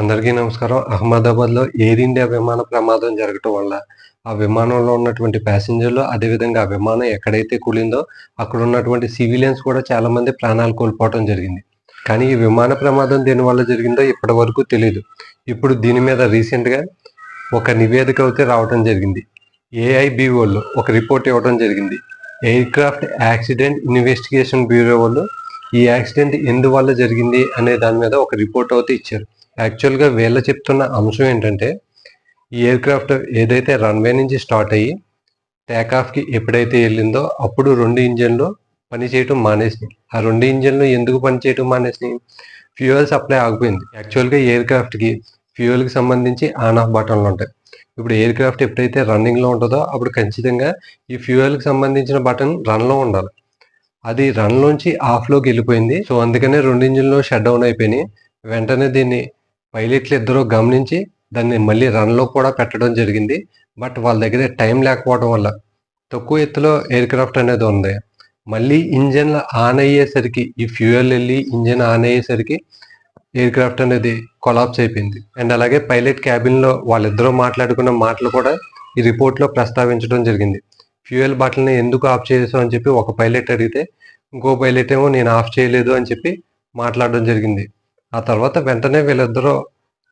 అందరికీ నమస్కారం. అహ్మదాబాద్లో ఎయిర్ ఇండియా విమాన ప్రమాదం జరగటం వల్ల ఆ విమానంలో ఉన్నటువంటి ప్యాసింజర్లు అదేవిధంగా ఆ విమానం ఎక్కడైతే కూలిందో అక్కడ ఉన్నటువంటి సివిలియన్స్ కూడా చాలా మంది ప్రాణాలు కోల్పోవడం జరిగింది. కానీ ఈ విమాన ప్రమాదం దేనివల్ల జరిగిందో ఇప్పటి వరకు తెలియదు ఇప్పుడు దీని మీద రీసెంట్గా ఒక నివేదిక అయితే రావడం జరిగింది. ఏఐబి వాళ్ళు ఒక రిపోర్ట్ ఇవ్వడం జరిగింది. Aircraft accident investigation bureau వాళ్ళు ఈ యాక్సిడెంట్ ఎందువల్ల జరిగింది అనే దాని మీద ఒక రిపోర్ట్ అయితే ఇచ్చారు. యాక్చువల్గా వీళ్ళ చెప్తున్న అంశం ఏంటంటే ఈ ఎయిర్ క్రాఫ్ట్ ఏదైతే రన్వే నుంచి స్టార్ట్ అయ్యి టేకాఫ్కి ఎప్పుడైతే వెళ్ళిందో అప్పుడు రెండు ఇంజన్లు పనిచేయటం మానేసినాయి. ఆ రెండు ఇంజన్లు ఎందుకు పనిచేయటం మానేసినాయి? ఫ్యూయల్ సప్లై ఆగిపోయింది. యాక్చువల్గా ఎయిర్ క్రాఫ్ట్కి ఫ్యూయల్కి సంబంధించి ఆన్ ఆఫ్ బటన్లు ఉంటాయి. ఇప్పుడు ఎయిర్ క్రాఫ్ట్ ఎప్పుడైతే రన్నింగ్లో ఉంటుందో అప్పుడు ఖచ్చితంగా ఈ ఫ్యూయల్కి సంబంధించిన బటన్ రన్లో ఉండాలి. అది రన్లోంచి ఆఫ్లోకి వెళ్ళిపోయింది. సో అందుకనే రెండు ఇంజిన్లు షట్ డౌన్ అయిపోయినాయి. వెంటనే దీన్ని పైలట్లు ఇద్దరు గమనించి దాన్ని మళ్ళీ రన్లో కూడా పెట్టడం జరిగింది. బట్ వాళ్ళ దగ్గర టైం లేకపోవడం వల్ల తక్కువ ఎత్తులో ఎయిర్ క్రాఫ్ట్ అనేది ఉంది. మళ్ళీ ఇంజన్ ఆన్ అయ్యేసరికి ఈ ఫ్యూయల్ వెళ్ళి ఇంజన్ ఆన్ అయ్యేసరికి ఎయిర్ క్రాఫ్ట్ అనేది కొలాప్స్ అయిపోయింది. అండ్ అలాగే పైలట్ క్యాబిన్లో వాళ్ళిద్దరూ మాట్లాడుకున్న మాటలు కూడా ఈ రిపోర్ట్లో ప్రస్తావించడం జరిగింది. ఫ్యూయల్ బాటిల్ని ఎందుకు ఆఫ్ చేసావు అని చెప్పి ఒక పైలట్ అడిగితే ఇంకో పైలట్ ఏమో నేను ఆఫ్ చేయలేదు అని చెప్పి మాట్లాడడం జరిగింది. ఆ తర్వాత వెంటనే వీళ్ళిద్దరూ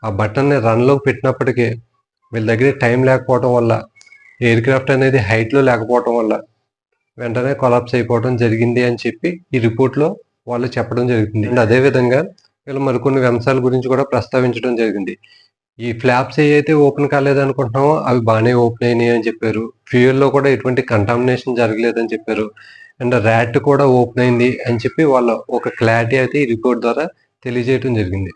ఆ బటన్ని రన్లోకి పెట్టినప్పటికీ వీళ్ళ దగ్గర టైం లేకపోవడం వల్ల ఎయిర్ క్రాఫ్ట్ అనేది హైట్లో లేకపోవడం వల్ల వెంటనే కొలాప్స్ అయిపోవడం జరిగింది అని చెప్పి ఈ రిపోర్ట్లో వాళ్ళు చెప్పడం జరుగుతుంది అండ్ అదేవిధంగా వీళ్ళు మరికొన్ని అంశాల గురించి కూడా ప్రస్తావించడం జరిగింది. ఈ ఫ్లాప్స్ ఏవైతే ఓపెన్ కాలేదనుకుంటున్నామో అవి బాగానే ఓపెన్ అయినాయి అని చెప్పారు. ఫ్యూయల్లో కూడా ఎటువంటి కంటామినేషన్ జరగలేదని చెప్పారు. అండ్ ర్యాట్ కూడా ఓపెన్ అయింది అని చెప్పి వాళ్ళు ఒక క్లారిటీ అయితే ఈ రిపోర్ట్ ద్వారా తెలియజేయటం జరిగింది.